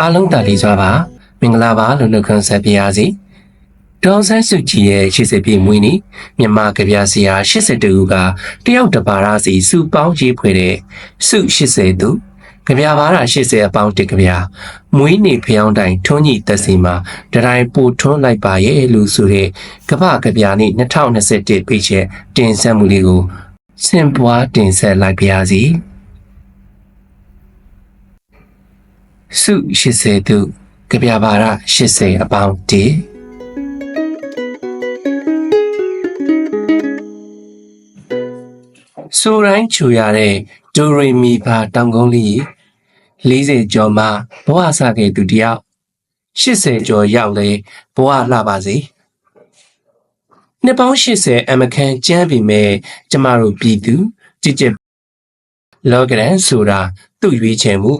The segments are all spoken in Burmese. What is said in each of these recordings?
အားလုံးတာလီစွာပါမင်္ဂလာပါလို့နှုတ်ခွန်းဆက်ပြရစီဒေါ်ဆန်းစုကြည်ရဲ့80ပြည့်မွေးနေ့မြန်မာကဗျာဆရာ82ဦးကတယောက်တစ်ပါးရာစီစုပေါင်းရေးဖွဲ့တဲ့စု80သူကဗျာပါရာ80အပေါင်းတစ်ကဗျာမွေးနေ့ဖျောင်းတိုင်ထွန်းကြီးတက်စီမှာတတိုင်းပို့ထွန်းလိုက်ပါရဲ့လို့ဆိုတဲ့ကပ္ပကဗျာနေ့2021ပြည့်ချက်တင်ဆက်မှုလေးကိုစင်ပွားတင်ဆက်လိုက်ပါရစီ စု80သူကဗျာပါရ80အပေါင်းတစ်ဆိုတိုင်းချူရတဲ့ဒိုရီမီပါတောင်ကုန်းလေး40ကျော်မှဘဝဆခဲ့သူတယောက်80ကျော်ရောက်လေဘဝလှပါစေနှစ်ပေါင်း80အမခန်ကျမ်းပြီမဲ့ကျမတို့ပြည်သူကြည်ကြည်လောကရန်ဆိုတာသူ့ရွေးချယ်မှု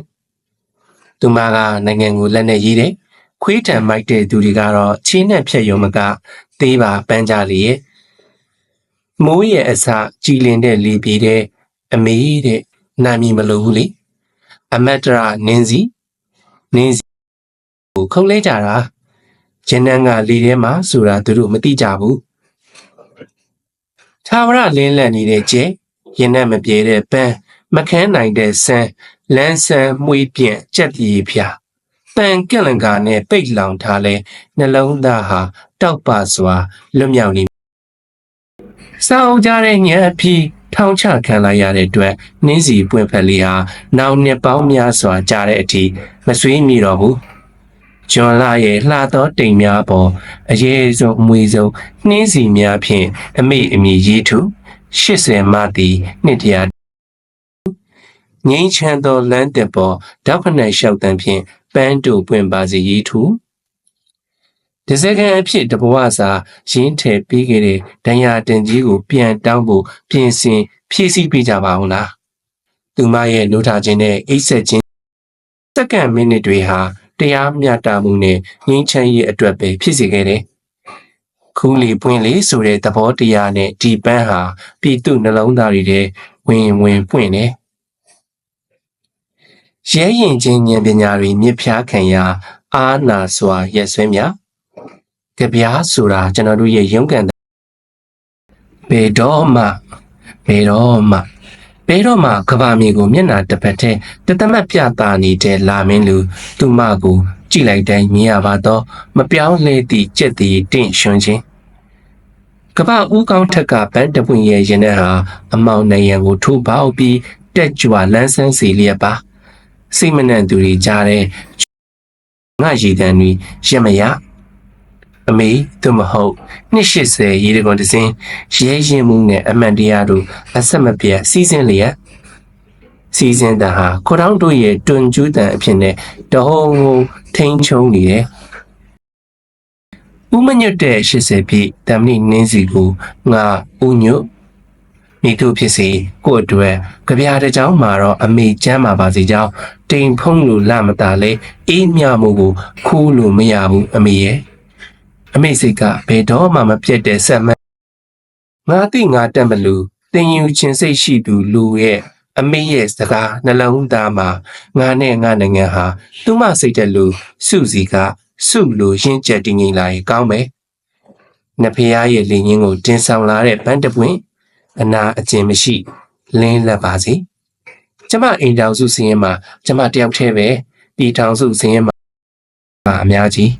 သူမကနိုင်ငံကိုလက်နဲ့ရေးတယ်ခွေးတံမိုက်တဲ့သူတွေကတော့ချင်းနဲ့ဖြက်ရုံမကသေးပါပန်းကြလေရဲ့မိုးရဲ့အစကြည်လင်တဲ့လေပြေတဲ့အမေတဲ့နာမည်မလို့ဘူးလေအမတ်တရနင်းစီနင်းစီကိုခုတ်လဲကြတာဂျန်နန်ကလေထဲမှာဆိုတာသူတို့မသိကြဘူးသာဝရလင်းလက်နေတဲ့ကျဲရင်နဲ့မပြေတဲ့ပန်း မခန်းနိုင်တဲ့ဆန်းလန်းဆန်းမှုေးပြန့်ကြက်ပြေဖြာပန်ကက်လန်ကာနဲ့ပိတ်လောင်ထားလဲနှလုံးသားဟာတောက်ပါစွာလွတ်မြောက်နေစောင်းကြတဲ့ညအဖြစ်ထောင်ချခံလိုက်ရတဲ့အတွက်နင်းစီပွင့်ဖက်လေးဟာနောက်နှစ်ပေါင်းများစွာကြာတဲ့အထိမဆွေးမြေတော့ဘူးကျွန်းလာရဲ့လှသောတိမ်များပေါ်အရေးဆုံးအမွေဆုံးနှင်းစီများဖြင့်အမိအမည်ရေးထု80မှသည်နှစ်တရာ ငိမ့်ချမ်းသောလမ်းတက်ပေါ်ဓာတ်ဖနက်လျှောက်တန်းဖြင့်ပန်းတူပွင့်ပါစီရေးထုဒီစကန်အဖြစ်တဘဝစာရင်းထည့်ပေးခဲ့တဲ့ဒဏ်ရာတင်ကြီးကိုပြန်တောင်းဖို့ပြင်ဆင်ဖြည့်ဆည်းပေးကြပါဦးလားသူမရဲ့လိုထားခြင်းနဲ့အိတ်ဆက်ခြင်းစက္ကန့်မိနစ်တွေဟာတရားမျှတမှုနဲ့ငြိမ်းချမ်းရေးအတွက်ပဲဖြစ်စေခဲ့တယ်ခူးလီပွင့်လေဆိုတဲ့သဘောတရားနဲ့ဒီပန်းဟာပြည်သူနှလုံးသားတွေထဲဝင်ဝင်ပွင့်တယ် ရဲရင်ချင်းဉာဏ်ပညာတွေမြစ်ဖျားခံရာအာနာစွာရက်ဆွဲများကြပြားဆိုတာကျွန်တော်တို့ရဲ့ရုန်းကန်တဲ့ဘယ်တော့မှဘယ်တော့မှဘယ်တော့မှကဘာမြေကိုမျက်နှာတစ်ဖက်ထဲတသမတ်ပြတာနေတဲ့လာမင်းလူသူမကိုကြည့်လိုက်တိုင်းမြင်ရပါတော့မပြောင်းလဲသည့်ကြက်တည်တင့်ရွှွန်ခြင်းကဘာဦးကောင်းထက်ကဗန်းတပွင့်ရဲ့ရင်ထဲဟာအမောင်နေရန်ကိုထိုးပေါက်ပြီးတက်ကြွလန်းဆန်းစီလျက်ပါ စိတ်မနှံ့သူတွေကြားတဲ့ငါရည်တန်းတွေရမရအမေသူမဟုတ်280ရေတကွန်တစင်းရဲရင်မှုနဲ့အမှန်တရားတို့အဆက်မပြတ်စီးစင်းလျက်စီးစင်းတာဟာခေါတောင်းတို့ရဲ့တွန်ကျူးတန်အဖြစ်နဲ့တဟုံဟုံထိန်ချုံနေတယ်ဥမညွတ်တဲ့80ပြည့်တမဏိနင်းစီကိုငါဥညွတ် မိတို့ဖြစ်စီကို့အတွက်ကြပြားတစ်ကြောင်းမှာတော့အမေကျမ်းပါပါစီကြောင်းတိမ်ဖုံးလို့လမတာလဲအေးမြမှုကိုခိုးလို့မရဘူးအမေရဲ့အမေစိတ်ကဘယ်တော့မှမပြတ်တဲ့ဆက်မငါသိငါတက်မလို့တင်ယူခြင်းစိတ်ရှိသူလူရဲ့အမေရဲ့စကားနှလုံးသားမှာငါနဲ့ငါနိုင်ငံဟာသူမစိတ်တဲ့လူစုစီကစုလို့ရင့်ကျက်တည်ငြိမ်လာရင်ကောင်းမယ်။နဖေးရဲ့လင်ရင်းကိုတင်ဆောင်လာတဲ့ဗန်းတပွင့် အနာအကျင်မရှိလင်းလက်ပါစေ။ကျမအိမ်တောင်စုစင်းရင်မှာကျမတယောက်တည်းပဲတီထောင်စုစင်းရင်မှာအများကြီး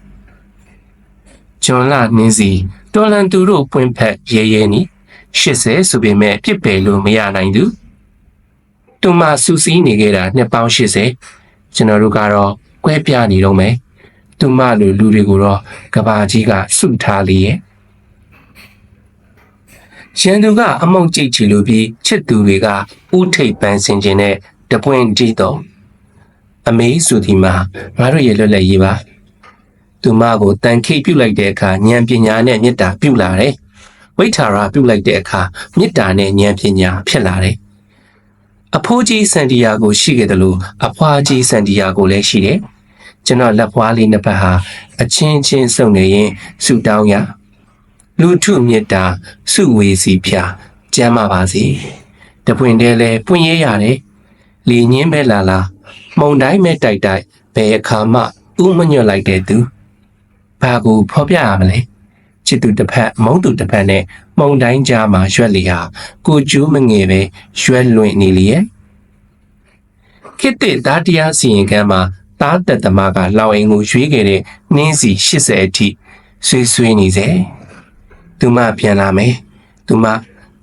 ဂျွန်လာနင်းစီတော်လန်သူတို့ပွင့်ဖက်ရဲရဲနီ80ဆိုပေမဲ့ပြစ်ပယ်လို့မရနိုင်သူသူမစူးစီးနေခဲ့တာနှစ်ပေါင်း80ကျွန်တော်တို့ကတော့ကွဲပြားနေတော့မယ်သူမလိုလူတွေကိုတော့ကဘာကြီးကစုထားလေရဲ့ ရန်သူကအမုံကြိတ်ချီလိုပြီးချစ်သူတွေကဥထိပ်ပန်းစင်ခြင်းနဲ့တပွင့်ကြည့်တော့အမေဆိုဒီမှာငါတို့ရဲ့လွတ်လပ်ရေးပါသူမကိုတန်ခိတ်ပြုတ်လိုက်တဲ့အခါဉာဏ်ပညာနဲ့မေတ္တာပြုတ်လာတယ်။ဝိထာရပြုတ်လိုက်တဲ့အခါမေတ္တာနဲ့ဉာဏ်ပညာဖြစ်လာတယ်။အဖိုးကြီးစန္ဒီယာကိုရှိခဲ့တယ်လို့အဖွားကြီးစန္ဒီယာကိုလည်းရှိတယ်။ကျွန်တော်လက်ဖွားလေးနှစ်ဖက်ဟာအချင်းချင်းစုံနေရင်ဆူတောင်းရ လူထုမေတ္တာစုဝေစီဖြာကျမ်းပါပါစေ။တပွင့်တည်းလဲပွင့်ရရတယ်။လီညင်းပဲလာလာမှုံတိုင်းပဲတိုက်တိုက်ဘယ်အခါမှဥမညွတ်လိုက်တဲ့သူဘာကိုဖော်ပြရမလဲချစ်သူတစ်ဖက်မုန်းသူတစ်ဖက်နဲ့မုံတိုင်းကြားမှာရွက်လီဟာကိုကျူးမငယ်ပဲရွက်လွင့်နေလျက်ခေတ္တသားတရားစီရင်ကမ်းမှာသားတက်သမားကလောက်အိမ်ကိုရွေးခဲ့တဲ့နှင်းစီ80အထိဆွေးဆွေးနေစေ သူမပြန်လာမယ်သူမ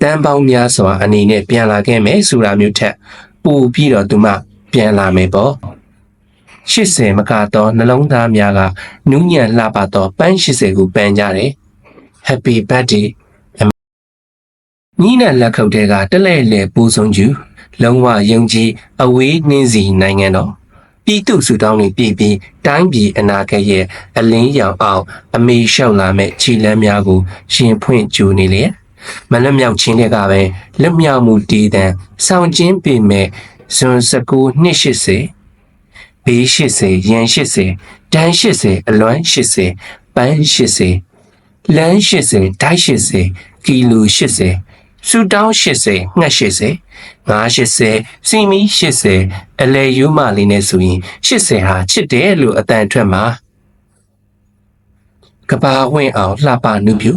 တန်းပေါင်းများစွာအနေနဲ့ပြန်လာခဲ့မယ်ဆိုတာမျိုးထက်ပိုပြီးတော့သူမပြန်လာမယ်ပေါ့80မကတော့နှလုံးသားများကနူးညံ့လှပသောပန်း80ကိုပန်ကြတယ် Happy birthday ညီနဲ့လက်ခုပ်တဲကတလဲ့လဲပူဆုံးကျူလုံးဝယုံကြည်အဝေးနှင်းစီနိုင်ငံတော် ပြည်သူစုတောင်းနေပြည်ပြီးတိုင်းပြည်အနာဂတ်ရဲ့အလင်းရောင်အောင် အမေလျှောက်လာမဲ့ခြေလမ်းများကိုရှင်ဖွင့်ကြိုနေလေမလက်မြောက်ချင်းတဲ့ကပဲလက်မြောက်မှုတည်တံဆောင်းချင်းပေမဲ့ဇွန်19နှစ်80ဘေး80ရန်80တန်း80အလွမ်း80ပန်း80လမ်း80ဓာတ်80ကီလို80 စူတောင်း80ငှက်80 980စီမီ80အလဲယူမလေးနဲ့ဆိုရင်80ဟာချစ်တယ်လို့အတန်ထွက်မှာကဘာဝင့်အောင်လှပနုပြ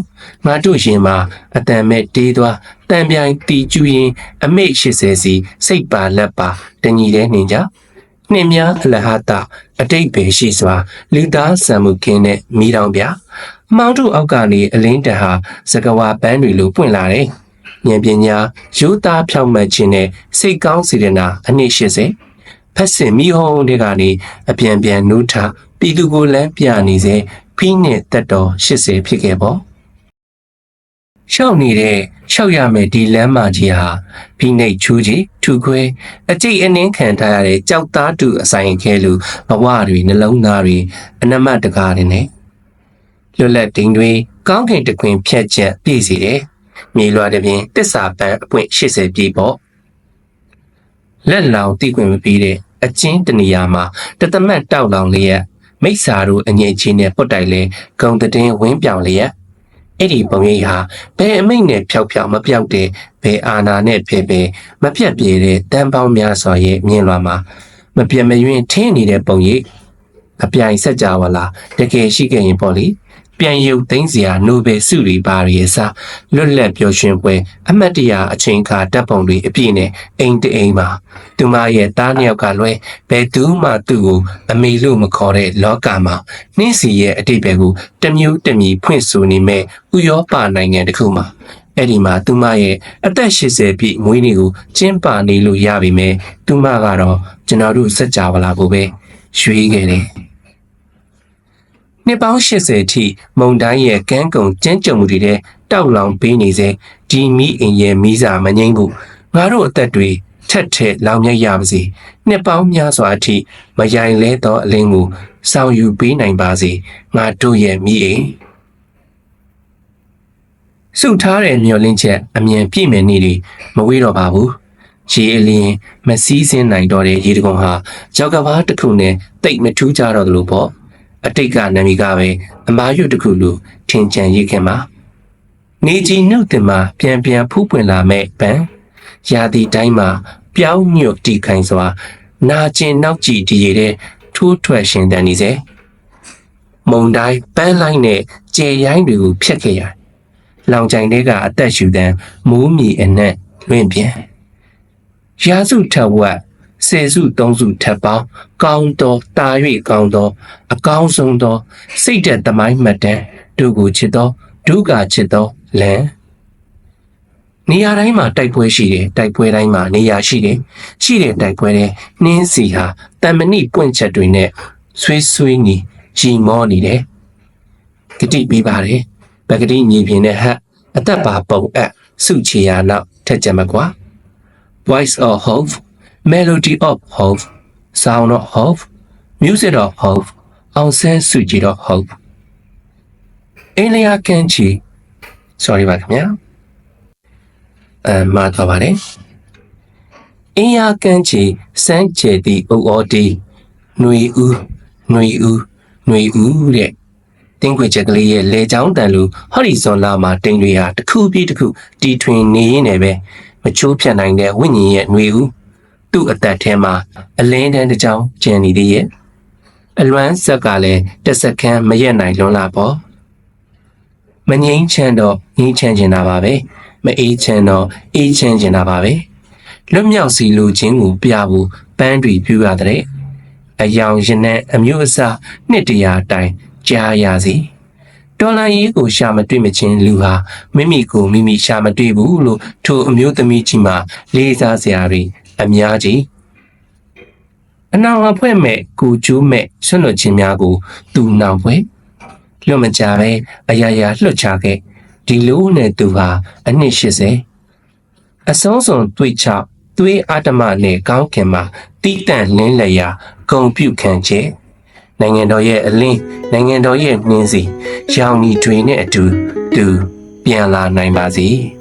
ငါတို့ရင်မှာအတန်မဲ့တေးသွားတန်ပြိုင်တီကျူရင်အမိတ်80စီစိတ်ပါလက်ပါတညီတဲ့နှင်ကြနှင်းများအလဟတအတိတ်ပဲရှိစွာလူသားဆံမှုခင်းတဲ့မိတော်ပြအမောင်တို့အောက်ကနေအလင်းတန်ဟာစကဝါပန်းတွေလိုပွင့်လာတယ် ဉာဏ်ပညာရိုးသားဖြောင့်မတ်ခြင်းနဲ့စိတ်ကောင်းစေတနာအနည်း80ဖက်စင်မိဟုံးတွေကနေအပြန်ပြန်နှုထပြည်သူကိုလမ်းပြနေစေဖိနဲ့တက်တော်80ဖြစ်ခဲ့ပေါ့ရှောက်နေတဲ့ရှောက်ရမယ်ဒီလမ်းမကြီးဟာဖိနှိတ်ချူးကြီးထူခွဲအကျိတ်အနှင်းခံထားရတဲ့ကြောက်သားတူအဆိုင်ခဲလူဘဝတွေနှလုံးသားတွေအနမတ်တကားတွေနဲ့လွတ်လပ်ဒိန်တွေကောင်းကင်တခွင်ဖြတ်ချက်ပြည့်စီတယ် မြေလွှာတစ်ပြင်တစ္ဆာပန်းအပွင့်80ပြည့်ပေါ့လက်လောင်တိခွင်မပြီးတဲ့အချင်းတနေရာမှာတသမတ်တောက်လောင်လျက်မိစ္ဆာတို့အငြိမ်ချင်းနဲ့ပုတ်တိုက်လဲဂုံတည်င်းဝင်းပြောင်လျက်အဲ့ဒီပုံရိပ်ဟာဘယ်အမိတ်နဲ့ဖြောက်ဖြောက်မပြောက်တဲ့ဘယ်အာနာနဲ့ဖဲဖဲမပြတ်ပြေတဲ့တန်ပေါင်းများစွာရဲ့မြင်လွှာမှာမပြတ်မယွင်းထင်းနေတဲ့ပုံရိပ်အပြိုင်ဆက်ကြဝလာတကယ်ရှိခဲ့ရင်ပေါ့လေ ပြန်ရုပ်သိမ်းစရာနိုဘယ်ဆုတွေပါရရဲ့စားလွတ်လပ်ပျော်ရွှင်ပွဲ အမတ်တရအချိန်ခါတပ်ပုံတွေအပြည့်နဲ့အိမ်တအိမ်မှာသူမရဲ့သားနှစ်ယောက်ကလွဲဘယ်သူမှသူ့ကိုအမေလို့မခေါ်တဲ့လောကမှာနှင်းစီရဲ့အတိတ်ပဲကိုတမျိုးတမီဖွင့်ဆိုနေမဲ့ဥရောပနိုင်ငံတစ်ခုမှာအဲ့ဒီမှာသူမရဲ့အသက်80ပြည့်မွေးနေ့ကိုကျင်းပနေလို့ရပြီမဲ့သူမကတော့ကျွန်တော်တို့စက်ကြဝဠာကိုပဲရွှေ့ခဲ့တယ် နှစ်ပေါင်း80ထိမုံတိုင်းရဲ့ကန်းကုံကျန်းကြုံမှုတွေတဲ့တောက်လောင်ပေးနေစေဒီမိအိမ်ရဲ့မိစာမငိမ့်ဘူးငါတို့အသက်တွေထက်ထက်လောင်မြတ်ရပါစေနှစ်ပေါင်းများစွာအထိမယိုင်လဲသောအလင်းကိုဆောင်ယူပေးနိုင်ပါစေငါတို့ရဲ့မိအိမ်စုထားတဲ့မျောလင်းချက်အမြင်ပြည့်မယ်နေတွေမဝေးတော့ပါဘူးရေအလင်းမစည်းစင်းနိုင်တော့တဲ့ရေတကုံဟာကြောက်ကဘာတစ်ခုနဲ့တိတ်မထူးကြတော့သလိုပေါ့ အတိတ်ကနာမည်ကပဲအမာရွတ်တစ်ခုလိုထင်ကြံရခင်မှာနေကြီးနှုတ်တင်မှာပြန်ပြန်ဖူးပွင့်လာမဲ့ပန်းရာသီတိုင်းမှာပြောင်းညွတ်တီခိုင်စွာ နာကျင်နောက်ကြည့်တည်ရတဲ့ထိုးထွက်ရှင်တန်နေစေမုံတိုင်းပန်းလိုက်နဲ့ကျေရိုင်းတွေကိုဖျက်ခဲ့ရလောင်ကြိုင်တွေကအသက်ရှူတန်းမိုးမီအနက်လွင့်ပြန်ရာစုထဝက် ဆယ်စုသုံးစုထပ်ပေါင်းကောင်းသောတာ၍ကောင်းသောအကောင်းဆုံးသောစိတ်သက်သမိုင်းမှတ်တမ်းတို့ကိုချစ်သောဒုက္ခချစ်သောလမ်းနေရာတိုင်းမှာတိုက်ပွဲရှိတယ်တိုက်ပွဲတိုင်းမှာနေရာရှိတယ်ရှိတဲ့တိုက်ပွဲတဲ့နှင်းစီဟာတမဏိပွင့်ချက်တွေနဲ့ဆွေးဆွေးနေရီမောနေတယ်ဂတိပေးပါတယ်ပဂတိညီပြင်းတဲ့ဟတ်အသက်ပါပုံအပ်စုချေရနောက်ထက်ကြမှာကွာ voice of hope melody of hope sound of hope music of hope အောင်ဆန်းစုကြည် of hope အင်းလျာကန်ချီ sorry ပါခင်ဗျာအဲမှားသွားပါတယ်အင်းယာကန်ချီစမ်းကျဲသည့်ဥဩဒီຫນွေဦးຫນွေဦးຫນွေဦးတဲ့တင်းခွေချက်ကလေးရဲ့လေချောင်းတန်လူဟော်ရီဇွန်လာမှာတင်းတွေဟာတစ်ခုပြီးတစ်ခုတီထွင်နေရင်းနဲ့ပဲမချိုးဖြတ်နိုင်တဲ့ဝိညာဉ်ရဲ့ຫນွေဦး သူ့အသက်ထဲမှာအလင်းတန်းတစ်ကြောင်ကျန်နေသေးရဲ့အလွမ်းဆက်ကလည်းတစ်စက္ကန့်မရက်နိုင်လွန်းလာပေါ့မငိမ့်ချမ်းတော့ငိမ့်ချမ်းကျင်တာပါပဲမအေးချမ်းတော့အေးချမ်းကျင်တာပါပဲလွတ်မြောက်စီလူချင်းကိုပြဖို့ပန်းတွေပြူရတဲ့အယောင်ရင်နဲ့အမျိုးအစားနှစ်တရာတိုင်ကြားရစီတော်လန်ရေးကိုရှာမတွေ့မချင်းလူဟာမိမိကိုမိမိရှာမတွေ့ဘူးလို့ထိုအမျိုးသမီးကြီးမှလေးစားစရာတွေ အများကြီးအနောင်အဖွဲမဲ့ကိုကျိုးမဲ့ဆွလွတ်ခြင်းများကို သူနောင်ဖွဲလွတ်မကြပဲအရာရာလွတ်ချခဲ့ဒီလိုနဲ့သူဟာအနှစ်80အဆုံးစုံတွေ့ချသွေးအာတမနဲ့ကောင်းခင်မှာတီးတန့်လင်းလျာဂုံပြုခံခြင်းနိုင်ငံတော်ရဲ့အလင်းနိုင်ငံတော်ရဲ့နှင်းစီရောင်နီတွေနဲ့အတူသူပြန်လာနိုင်ပါစေ။